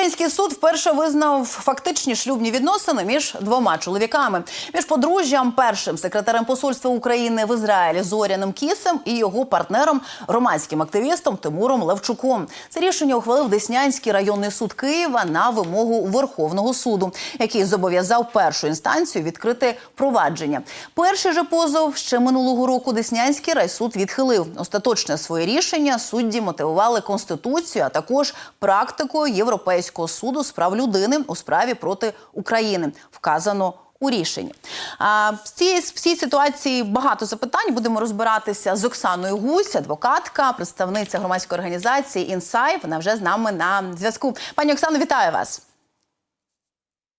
Український суд вперше визнав фактичні шлюбні відносини між двома чоловіками. Між подружжям, першим секретарем посольства України в Ізраїлі Зоряним Кісем і його партнером, громадським активістом Тимуром Левчуком. Це рішення ухвалив Деснянський районний суд Києва на вимогу Верховного суду, який зобов'язав першу інстанцію відкрити провадження. Перший же позов ще минулого року Деснянський райсуд відхилив. Остаточне своє рішення судді мотивували конституцію, а також практикою Європейського суду з прав людини у справі проти України. Вказано. У рішенні а в цій в цій ситуації багато запитань. Будемо розбиратися з Оксаною Гусь, адвокатка, представниця громадської організації Інсай. Вона вже з нами на зв'язку. Пані Оксано, вітаю вас.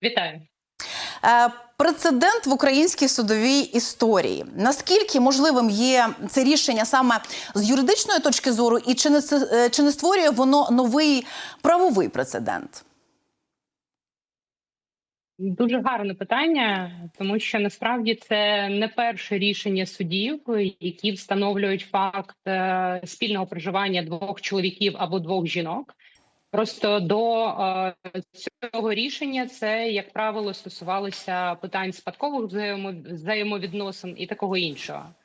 Вітаю. Прецедент в українській судовій історії. Наскільки можливим є це рішення саме з юридичної точки зору, і чи не е, чи не створює воно новий правовий прецедент? Дуже гарне питання, тому що насправді це не перше рішення судів, які встановлюють факт е, спільного проживання двох чоловіків або двох жінок. Просто до цього рішення це, як правило, стосувалося питань спадкових взаємо- взаємовідносин і такого іншого.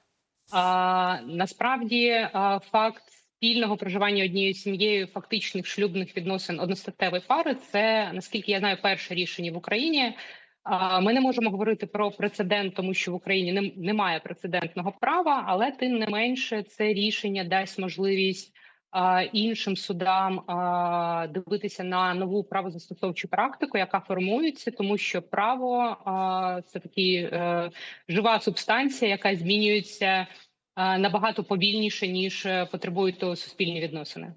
А, насправді факт спільного проживання однією сім'єю фактичних шлюбних відносин одностатевої пари це наскільки я знаю перше рішення в Україні. Ми не можемо говорити про прецедент, тому що в Україні нем- немає прецедентного права, але тим не менше це рішення дасть можливість іншим судам дивитися на нову правозастосовчу практику, яка формується, тому що право це такі е, жива субстанція, яка змінюється набагато повільніше ніж е, потребують суспільні відносини.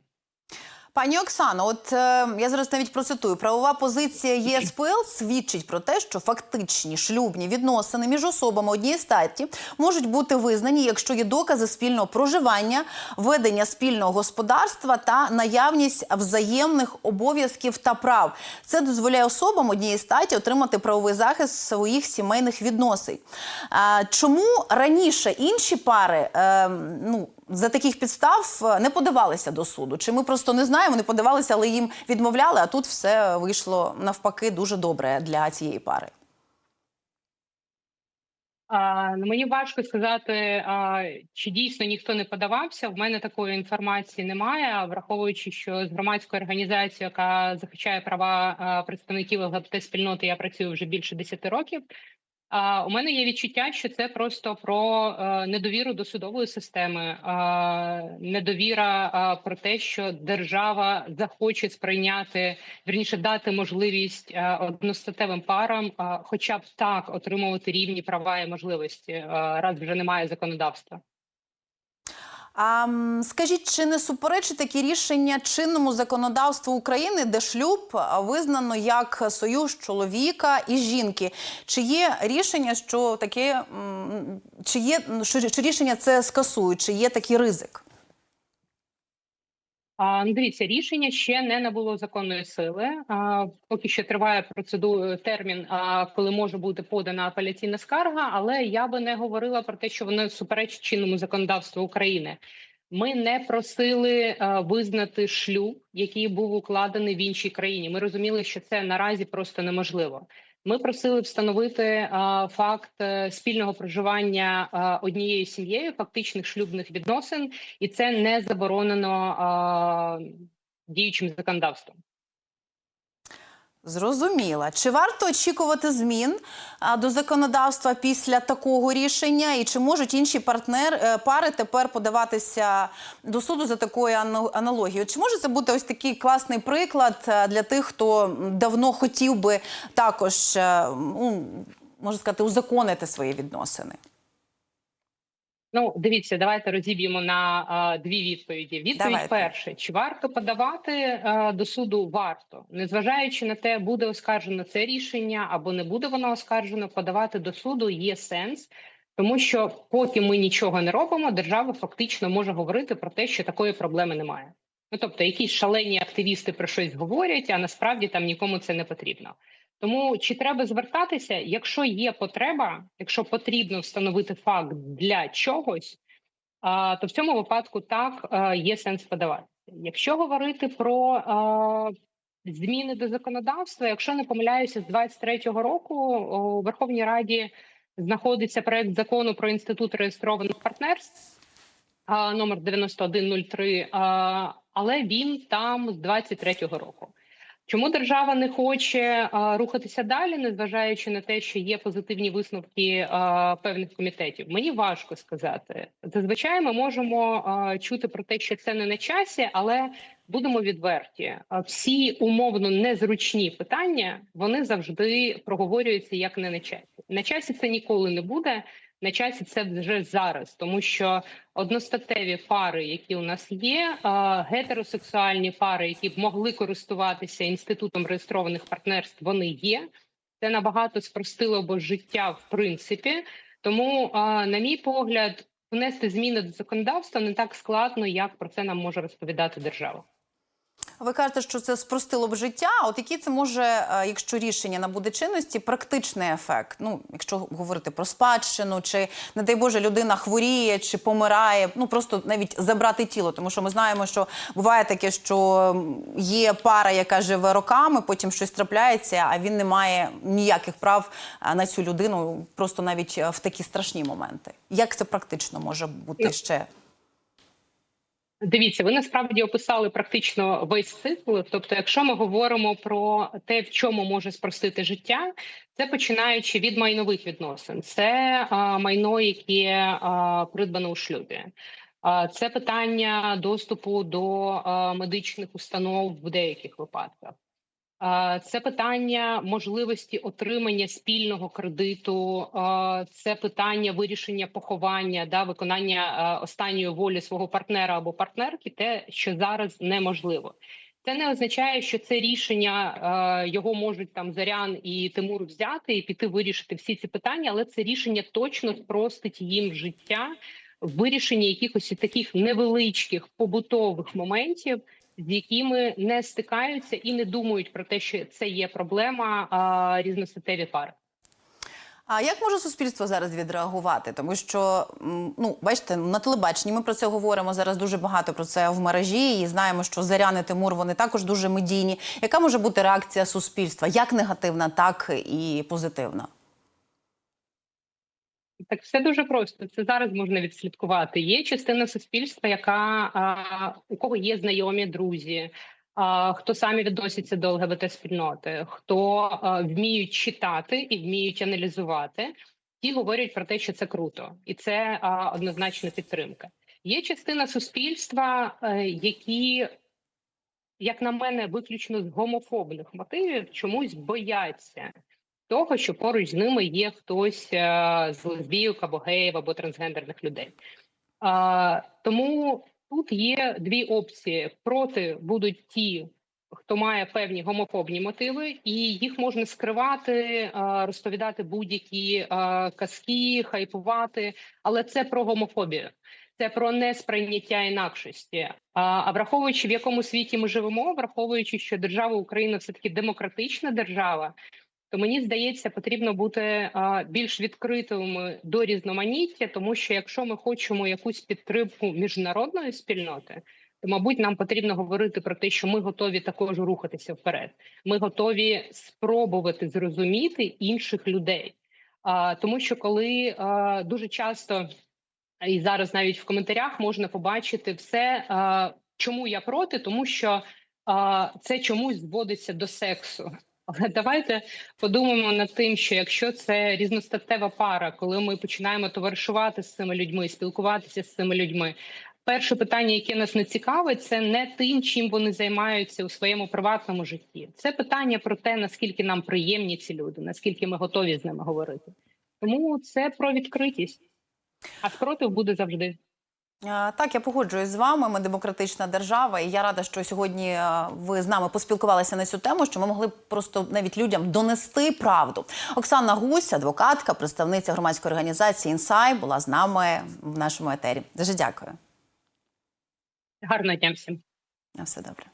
Пані Оксано, от е, я зараз навіть процитую: правова позиція ЄСПЛ свідчить про те, що фактичні шлюбні відносини між особами однієї статі можуть бути визнані, якщо є докази спільного проживання, ведення спільного господарства та наявність взаємних обов'язків та прав. Це дозволяє особам однієї статі отримати правовий захист своїх сімейних відносин. А, чому раніше інші пари е, ну, за таких підстав е, не подавалися до суду? Чи ми просто не знаємо, не подавалися, але їм відмовляли, а тут все вийшло навпаки дуже добре для цієї пари? А, мені важко сказати, а, чи дійсно ніхто не подавався. В мене такої інформації немає. Враховуючи, що з громадською організацією, яка захищає права а, представників ЛГБТ спільноти, я працюю вже більше 10 років. У мене є відчуття, що це просто про е, недовіру до судової системи, недовіра про те, що держава захоче сприйняти вірніше дати можливість е, одностатевим парам, хоча б так отримувати рівні права і можливості, е, раз вже немає законодавства. А скажіть, чи не суперечить такі рішення чинному законодавству України, де шлюб визнано як союз чоловіка і жінки? Чи є рішення, що таке чи є що, що рішення це скасують? Чи є такий ризик? Ну, дивіться, рішення ще не набуло законної сили. Поки що триває процедура термін, коли може бути подана апеляційна скарга. Але я би не говорила про те, що воно суперечить чинному законодавству України. Ми не просили визнати шлюб, який був укладений в іншій країні. Ми розуміли, що це наразі просто неможливо. Ми просили встановити а, факт е, спільного проживання а, однією сім'єю, фактичних шлюбних відносин, і це не заборонено діючим законодавством. Зрозуміла. Чи варто очікувати змін до законодавства після такого рішення? І чи можуть інші партнер е, пари тепер подаватися до суду за такою аналогією? Чи може це бути ось такий класний приклад е, для тих, хто давно хотів би також, е, ну, можна сказати, узаконити свої відносини? Ну, дивіться, давайте розіб'ємо на а, дві відповіді. Відповідь Давайте. перша: чи варто подавати а, до суду? Варто, незважаючи на те, буде оскаржено це рішення або не буде воно оскаржено, подавати до суду є сенс. Тому що поки ми нічого не робимо, держава фактично може говорити про те, що такої проблеми немає. Ну тобто, якісь шалені активісти про щось говорять, а насправді там нікому це не потрібно. Тому чи треба звертатися, якщо є потреба, якщо потрібно встановити факт для чогось, то в цьому випадку так є сенс подаватися. Якщо говорити про зміни до законодавства. Якщо не помиляюся, з 23-го року у Верховній Раді знаходиться проект закону про інститут реєстрованих партнерств номер 9103, а, але він там з 23-го року. Чому держава не хоче а, рухатися далі, незважаючи на те, що є позитивні висновки а, певних комітетів? Мені важко сказати. Зазвичай ми можемо а, чути про те, що це не на часі, але будемо відверті. А, Всі умовно незручні питання вони завжди проговорюються як не на часі. На часі це ніколи не буде. На часі це вже зараз, тому що одностатеві пари, які у нас є, гетеросексуальні пари, які б могли користуватися інститутом реєстрованих партнерств, вони є. Це набагато спростило б життя в принципі. Тому, на мій погляд, внести зміни до законодавства не так складно, як про це нам може розповідати держава. Ви кажете, що це спростило б життя. От який це може, е, якщо рішення набуде чинності, практичний ефект? Ну, якщо говорити про спадщину, чи не дай Боже, людина хворіє чи помирає, ну просто навіть забрати тіло, тому що ми знаємо, що буває таке, що є пара, яка живе роками, потім щось трапляється, а він не має ніяких прав е, на цю людину, просто навіть е, в такі страшні моменти. Як це практично може бути ще? Дивіться, ви насправді описали практично весь цикл. Тобто, якщо ми говоримо про те, в чому може спростити життя, це починаючи від майнових відносин, це а, майно, яке а, придбано у шлюбі. Це питання доступу до медичних установ в деяких випадках. Це питання можливості отримання спільного кредиту, це питання вирішення поховання, да, виконання останньої волі свого партнера або партнерки, те, що зараз неможливо. Це не означає, що це рішення його можуть там Зарян і Тимур взяти і піти вирішити всі ці питання, але це рішення точно спростить їм життя в вирішенні якихось таких невеличких побутових моментів з якими не стикаються і не думають про те, що це є проблема а, різностатеві пари. А як може суспільство зараз відреагувати? Тому що ну бачите, на телебаченні ми про це говоримо зараз дуже багато про це в мережі, і знаємо, що Заряни Тимур вони також дуже медійні. Яка може бути реакція суспільства? Як негативна, так і позитивна? Так все дуже просто. Це зараз можна відслідкувати. Є частина суспільства, яка а, у кого є знайомі друзі, хто самі відносяться до ЛГБТ спільноти, хто вміють читати і вміють аналізувати. Ті говорять про те, що це круто, і це однозначна підтримка. Є частина суспільства, е, які, як на мене, виключно з гомофобних мотивів чомусь бояться того, що поруч з ними є хтось е, з лесбійок або геїв, або трансгендерних людей. А, тому тут є дві опції: проти будуть ті, хто має певні гомофобні мотиви, і їх можна скривати, е, розповідати будь-які е, казки, хайпувати, але це про гомофобію. Це про несприйняття інакшості. А, а враховуючи в якому світі ми живемо, враховуючи, що держава Україна все таки демократична держава, то мені здається, потрібно бути більш відкритими до різноманіття, тому що якщо ми хочемо якусь підтримку міжнародної спільноти, то мабуть нам потрібно говорити про те, що ми готові також рухатися вперед. Ми готові спробувати зрозуміти інших людей. А, тому що коли а, дуже часто і зараз навіть в коментарях можна побачити все, а, чому я проти, тому що це чомусь зводиться до сексу. Але давайте подумаємо над тим, що якщо це різностатева пара, коли ми починаємо товаришувати з цими людьми, спілкуватися з цими людьми. Перше питання, яке нас не цікавить, це не тим, чим вони займаються у своєму приватному житті. Це питання про те, наскільки нам приємні ці люди, наскільки ми готові з ними говорити. Тому це про відкритість, а спротив буде завжди. Так, я погоджуюсь з вами. Ми демократична держава, і я рада, що сьогодні е, ви з нами поспілкувалися на цю тему, що ми могли б просто навіть людям донести правду. Оксана Гусь, адвокатка, представниця громадської організації «Інсай», була з нами в нашому етері. Дуже дякую. Гарного дня всім. На все добре.